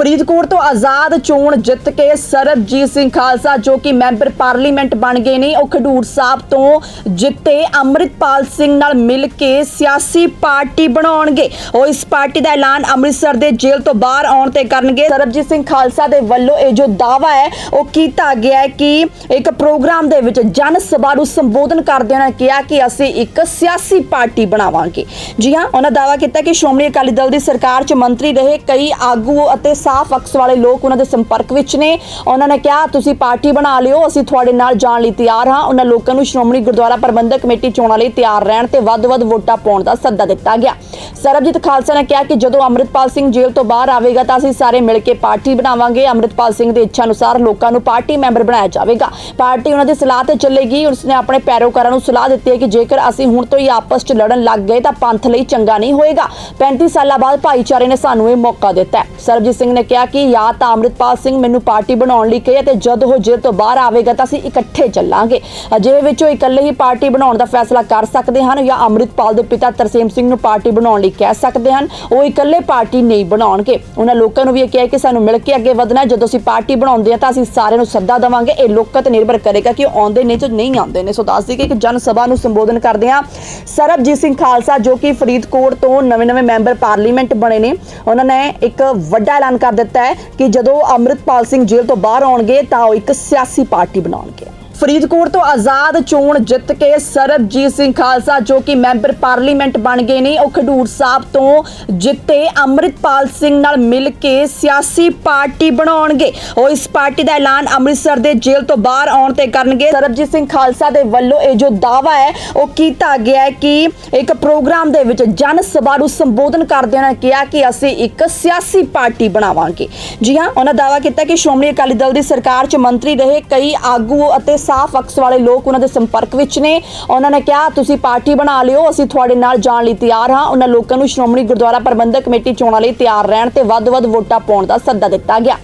ਫਰੀਦਕੋਟ ਤੋਂ ਆਜ਼ਾਦ ਚੋਣ ਜਿੱਤ ਕੇ ਸਰਬਜੀਤ ਸਿੰਘ ਖਾਲਸਾ, ਜੋ ਕਿ ਮੈਂਬਰ ਪਾਰਲੀਮੈਂਟ ਬਣ ਗਏ ਨੇ, ਉਹ ਖਡੂਰ ਸਾਹਿਬ ਤੋਂ ਜਿੱਤੇ ਅੰਮ੍ਰਿਤਪਾਲ ਸਿੰਘ ਨਾਲ ਮਿਲ ਕੇ ਸਿਆਸੀ ਪਾਰਟੀ ਬਣਾਉਣਗੇ। ਉਹ ਇਸ ਪਾਰਟੀ ਦਾ ਐਲਾਨ ਅੰਮ੍ਰਿਤਸਰ ਦੇ ਜੇਲ੍ਹ ਤੋਂ ਬਾਹਰ ਆਉਣ ਤੇ ਕਰਨਗੇ। ਸਰਬਜੀਤ ਸਿੰਘ ਖਾਲਸਾ ਦੇ ਵੱਲੋਂ ਇਹ ਜੋ ਦਾਵਾ ਹੈ, ਉਹ ਕੀਤਾ ਗਿਆ ਹੈ ਕਿ ਇੱਕ ਪ੍ਰੋਗਰਾਮ ਦੇ ਵਿੱਚ ਜਨ ਸਭਾ ਨੂੰ ਸੰਬੋਧਨ ਕਰਦਿਆਂ ਨੇ ਕਿਹਾ ਕਿ ਅਸੀਂ ਇੱਕ ਸਿਆਸੀ ਪਾਰਟੀ ਬਣਾਵਾਂਗੇ। ਜੀ ਹਾਂ, ਉਹਨਾਂ ਦਾਵਾ ਕੀਤਾ ਕਿ ਸ਼੍ਰੋਮਣੀ ਅਕਾਲੀ ਦਲ ਦੀ ਸਰਕਾਰ 'ਚ ਮੰਤਰੀ ਰਹੇ ਕਈ ਆਗੂ ਅਤੇ ਸਾਫ਼ ਅਕਸ ਵਾਲੇ ਲੋਕ ਉਹਨਾਂ ਦੇ ਸੰਪਰਕ ਵਿੱਚ ਨੇ। ਉਹਨਾਂ ਨੇ ਕਿਹਾ, ਤੁਸੀਂ ਪਾਰਟੀ ਬਣਾ ਲਿਓ, ਅਸੀਂ ਤੁਹਾਡੇ ਨਾਲ ਜਾਣ ਲਈ ਤਿਆਰ ਹਾਂ। ਉਹਨਾਂ ਲੋਕਾਂ ਨੂੰ ਸ਼੍ਰੋਮਣੀ ਗੁਰਦੁਆਰਾ ਪ੍ਰਬੰਧਕ ਕਮੇਟੀ ਚੋਣਾਂ ਲਈ ਤਿਆਰ ਰਹਿਣ ਤੇ ਵੱਧ-ਵੱਧ ਵੋਟਾਂ ਪਾਉਣ ਦਾ ਸੱਦਾ ਦਿੱਤਾ ਗਿਆ। ਸਰਬਜੀਤ ਖਾਲਸਾ ਨੇ ਕਿਹਾ ਕਿ ਜਦੋਂ ਅੰਮ੍ਰਿਤਪਾਲ ਸਿੰਘ ਜੇਲ੍ਹ ਤੋਂ ਬਾਹਰ ਆਵੇਗਾ ਤਾਂ ਅਸੀਂ ਸਾਰੇ ਮਿਲ ਕੇ ਪਾਰਟੀ ਬਣਾਵਾਂਗੇ। ਅੰਮ੍ਰਿਤਪਾਲ ਸਿੰਘ ਦੀ ਇੱਛਾ ਅਨੁਸਾਰ ਲੋਕਾਂ ਨੂੰ ਪਾਰਟੀ ਮੈਂਬਰ ਬਣਾਇਆ ਜਾਵੇਗਾ। ਪਾਰਟੀ ਉਹਨਾਂ ਦੀ ਸਲਾਹ ਤੇ ਚੱਲੇਗੀ। ਉਸਨੇ ਆਪਣੇ ਪੈਰੋਕਾਰਾਂ ਨੂੰ ਸਲਾਹ ਦਿੱਤੀ ਹੈ ਕਿ ਜੇਕਰ ਅਸੀਂ ਹੁਣ ਤੋਂ ਹੀ ਆਪਸ 'ਚ ਲੜਨ ਲੱਗ ਗਏ ਤਾਂ ਪੰਥ ਲਈ ਚੰਗਾ ਨਹੀਂ ਹੋਏਗਾ। 35 ਸਾਲਾਂ ਬਾਅਦ ਭਾਈਚਾਰੇ ਨੇ ਸਾਨੂੰ ਇਹ ਮੌਕਾ ਦਿੱਤਾ ਸਰਬਜੀਤ ਸਿੰਘ ਨੇ ਕਿਹਾ ਕਿ ਜਾਂ ਤਾਂ ਅੰਮ੍ਰਿਤਪਾਲ ਸਿੰਘ ਮੈਨੂੰ ਪਾਰਟੀ ਬਣਾਉਣ ਲਈ ਕਹੇ ਤੇ ਜਦ ਉਹ ਜੇਲ੍ਹ ਤੋਂ ਬਾਹਰ ਆਵੇਗਾ ਤਾਂ ਅਸੀਂ ਇਕੱਠੇ ਚੱਲਾਂਗੇ। ਅਜਿਹੇ ਵਿੱਚ ਇਕੱਲੇ ਹੀ ਪਾਰਟੀ ਬਣਾਉਣ ਦਾ ਫੈਸਲਾ ਕਰ ਸਕਦੇ ਹਨ ਜਾਂ ਅੰਮ੍ਰਿਤਪਾਲ ਦੇ ਪਿਤਾ ਤਰਸੇਮ ਸਿੰਘ ਨੂੰ ਪਾਰਟੀ ਬਣਾਉਣ ਲਈ ਕਹਿ ਸਕਦੇ ਹਨ। ਉਹ ਇਕੱਲੇ ਪਾਰਟੀ ਨਹੀਂ ਬਣਾਉਣਗੇ। ਉਹਨਾਂ ਲੋਕਾਂ ਨੂੰ ਵੀ ਇਹ ਕਿਹਾ ਕਿ ਸਾਨੂੰ ਮਿਲ ਕੇ ਅੱਗੇ ਵਧਣਾ ਜਦੋਂ ਅਸੀਂ ਪਾਰਟੀ ਬਣਾਉਂਦੇ ਹਾਂ ਤਾਂ ਅਸੀਂ ਸਾਰਿਆਂ ਨੂੰ ਸੱਦਾ ਦੇਵਾਂਗੇ। ਇਹ ਲੋਕਾਂ ਤੇ ਨਿਰਭਰ ਕਰੇਗਾ ਕਿ ਉਹ ਆਉਂਦੇ ਨੇ ਜਾਂ ਨਹੀਂ ਆਉਂਦੇ ਨੇ। ਸੋ ਦੱਸ ਦਈਏ ਕਿ ਇੱਕ ਜਨ ਸਭਾ ਨੂੰ ਸੰਬੋਧਨ ਕਰਦੇ ਹਾਂ ਸਰਬਜੀਤ ਸਿੰਘ ਖਾਲਸਾ ਜੋ ਕਿ ਫਰੀਦਕੋਟ ਤੋਂ ਨਵੇਂ-ਨਵੇਂ ਮੈਂਬਰ ਪਾਰਲੀਮੈਂਟ ਬਣੇ ਨੇ। ਉਹਨਾਂ ਨੇ ਇੱਕ ਵੱਡਾ ਐਲਾਨ ਕਰ ਦਿੱਤਾ ਹੈ ਕਿ ਜਦੋਂ ਅੰਮ੍ਰਿਤਪਾਲ ਸਿੰਘ ਜੇਲ੍ਹ ਤੋਂ ਬਾਹਰ ਆਉਣਗੇ ਤਾਂ ਉਹ ਇੱਕ ਸਿਆਸੀ ਪਾਰਟੀ ਬਣਾਉਣਗੇ। ਫਰੀਦਕੋਟ ਤੋਂ ਆਜ਼ਾਦ ਚੋਣ ਜਿੱਤ ਕੇ ਸਰਬਜੀਤ ਸਿੰਘ ਖਾਲਸਾ, ਜੋ ਕਿ ਮੈਂਬਰ ਪਾਰਲੀਮੈਂਟ ਬਣ ਗਏ ਨੇ, ਉਹ ਖਡੂਰ ਸਾਹਿਬ ਤੋਂ ਜਿੱਤੇ ਅੰਮ੍ਰਿਤਪਾਲ ਸਿੰਘ ਨਾਲ ਮਿਲ ਕੇ ਸਿਆਸੀ ਪਾਰਟੀ ਬਣਾਉਣਗੇ। ਉਹ ਇਸ ਪਾਰਟੀ ਦਾ ਐਲਾਨ ਅੰਮ੍ਰਿਤਸਰ ਦੇ ਜੇਲ੍ਹ ਤੋਂ ਬਾਹਰ ਆਉਣ ਤੇ ਕਰਨਗੇ। ਸਰਬਜੀਤ ਸਿੰਘ ਖਾਲਸਾ ਦੇ ਵੱਲੋਂ ਇਹ ਜੋ ਦਾਵਾ ਹੈ, ਉਹ ਕੀਤਾ ਗਿਆ ਹੈ ਕਿ ਇੱਕ ਪ੍ਰੋਗਰਾਮ ਦੇ ਵਿੱਚ ਜਨ ਸਭਾ ਨੂੰ ਸੰਬੋਧਨ ਕਰਦਿਆਂ ਨੇ ਕਿਹਾ ਕਿ ਅਸੀਂ ਇੱਕ ਸਿਆਸੀ ਪਾਰਟੀ ਬਣਾਵਾਂਗੇ। ਜੀ ਹਾਂ, ਉਹਨਾਂ ਦਾਵਾ ਕੀਤਾ ਕਿ ਸ਼੍ਰੋਮਣੀ ਅਕਾਲੀ ਦਲ ਦੀ ਸਰਕਾਰ 'ਚ ਮੰਤਰੀ ਰਹੇ, ਕਈ ਆਗੂ ਅਤੇ ਸਾਫ਼ ਅਕਸ ਵਾਲੇ ਲੋਕ ਉਹਨਾਂ ਦੇ ਸੰਪਰਕ ਵਿੱਚ ਨੇ। ਉਹਨਾਂ ਨੇ ਕਿਹਾ, ਤੁਸੀਂ ਪਾਰਟੀ ਬਣਾ ਲਿਓ, ਅਸੀਂ ਤੁਹਾਡੇ ਨਾਲ ਜਾਣ ਲਈ ਤਿਆਰ ਹਾਂ। ਉਹਨਾਂ ਲੋਕਾਂ ਨੂੰ ਸ਼੍ਰੋਮਣੀ ਗੁਰਦੁਆਰਾ ਪ੍ਰਬੰਧਕ ਕਮੇਟੀ ਚੋਣਾਂ ਲਈ ਤਿਆਰ ਰਹਿਣ ਤੇ ਵੱਧ-ਵੱਧ ਵੋਟਾਂ ਪਾਉਣ ਦਾ ਸੱਦਾ ਦਿੱਤਾ ਗਿਆ।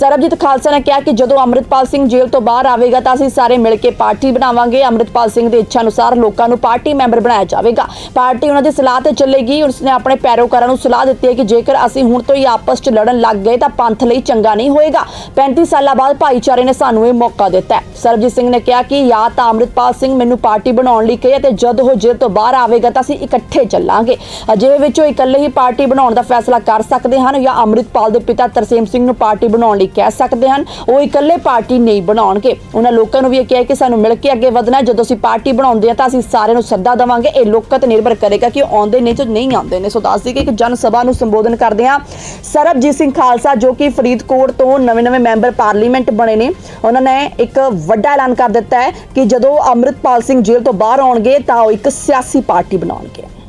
ਸਰਬਜੀਤ ਖਾਲਸਾ ਨੇ ਕਿਹਾ ਕਿ ਜਦੋਂ ਅੰਮ੍ਰਿਤਪਾਲ ਸਿੰਘ ਜੇਲ੍ਹ ਤੋਂ ਬਾਹਰ ਆਵੇਗਾ ਤਾਂ ਅਸੀਂ ਸਾਰੇ ਮਿਲ ਕੇ ਪਾਰਟੀ ਬਣਾਵਾਂਗੇ। ਅੰਮ੍ਰਿਤਪਾਲ ਸਿੰਘ ਦੀ ਇੱਛਾ ਅਨੁਸਾਰ ਲੋਕਾਂ ਨੂੰ ਪਾਰਟੀ ਮੈਂਬਰ ਬਣਾਇਆ ਜਾਵੇਗਾ। ਪਾਰਟੀ ਉਹਨਾਂ ਦੀ ਸਲਾਹ ਤੇ ਚੱਲੇਗੀ। ਉਸਨੇ ਆਪਣੇ ਪੈਰੋਕਾਰਾਂ ਨੂੰ ਸਲਾਹ ਦਿੱਤੀ ਹੈ ਕਿ ਜੇਕਰ ਅਸੀਂ ਹੁਣ ਤੋਂ ਹੀ ਆਪਸ 'ਚ ਲੜਨ ਲੱਗ ਗਏ ਤਾਂ ਪੰਥ ਲਈ ਚੰਗਾ ਨਹੀਂ ਹੋਏਗਾ। 35 ਸਾਲਾਂ ਬਾਅਦ ਭਾਈਚਾਰੇ ਨੇ ਸਾਨੂੰ ਇਹ ਮੌਕਾ ਦਿੱਤਾ ਹੈ। ਸਰਬਜੀਤ ਸਿੰਘ ਨੇ ਕਿਹਾ ਕਿ ਜਾਂ ਤਾਂ ਅੰਮ੍ਰਿਤਪਾਲ ਸਿੰਘ ਮੈਨੂੰ ਪਾਰਟੀ ਬਣਾਉਣ ਲਈ ਕਹੇ ਤੇ ਜਦ ਉਹ ਜੇਲ੍ਹ ਤੋਂ ਬਾਹਰ ਆਵੇਗਾ ਤਾਂ ਅਸੀਂ ਇਕੱਠੇ ਚੱਲਾਂਗੇ। ਅਜਿਹੇ ਵਿੱਚ ਉਹ ਇਕੱਲੇ ਹੀ ਪਾਰਟੀ ਬਣਾਉਣ ਦਾ ਫੈਸਲਾ ਕਰ ਸਕਦੇ ਹਨ ਜਾਂ ਅੰਮ੍ਰਿਤਪਾਲ ਦੇ ਪਿਤਾ ਤਰਸੇਮ ਸਿੰਘ ਨੂੰ ਪਾਰਟੀ ਬਣਾਉਣ ਲਈ ਕਹਿ ਸਕਦੇ ਹਨ। ਉਹ ਇਕੱਲੇ ਪਾਰਟੀ ਨਹੀਂ ਬਣਾਉਣਗੇ। ਉਹਨਾਂ ਲੋਕਾਂ ਨੂੰ ਵੀ ਇਹ ਕਿਹਾ ਕਿ ਸਾਨੂੰ ਮਿਲ ਕੇ ਅੱਗੇ ਵਧਣਾ ਜਦੋਂ ਅਸੀਂ ਪਾਰਟੀ ਬਣਾਉਂਦੇ ਹਾਂ ਤਾਂ ਅਸੀਂ ਸਾਰਿਆਂ ਨੂੰ ਸੱਦਾ ਦੇਵਾਂਗੇ। ਇਹ ਲੋਕਾਂ ਤੇ ਨਿਰਭਰ ਕਰੇਗਾ ਕਿ ਉਹ ਆਉਂਦੇ ਨੇ ਜਾਂ ਨਹੀਂ ਆਉਂਦੇ ਨੇ। ਸੋ ਦੱਸ ਦਈਏ ਕਿ ਇੱਕ ਜਨ ਸਭਾ ਨੂੰ ਸੰਬੋਧਨ ਕਰਦੇ ਹਾਂ। ਸਰਬਜੀਤ ਸਿੰਘ ਖਾਲਸਾ ਜੋ ਕਿ ਫਰੀਦਕੋਟ ਤੋਂ ਨਵੇਂ-ਨਵੇਂ ਮੈਂਬਰ ਪਾਰਲੀਮੈਂਟ ਬਣੇ ਨੇ। ਉਹਨਾਂ ਨੇ ਇੱਕ ਵੱਡਾ ਐਲਾਨ ਕਰ ਦਿੱਤਾ ਹੈ ਕਿ ਜਦੋਂ ਅੰਮ੍ਰਿਤਪਾਲ ਸਿੰਘ ਜੇਲ੍ਹ ਤੋਂ ਬਾਹਰ ਆਉਣਗੇ ਤਾਂ ਉਹ ਇੱਕ ਸਿਆਸੀ ਪਾਰਟੀ ਬਣਾਉਣਗੇ।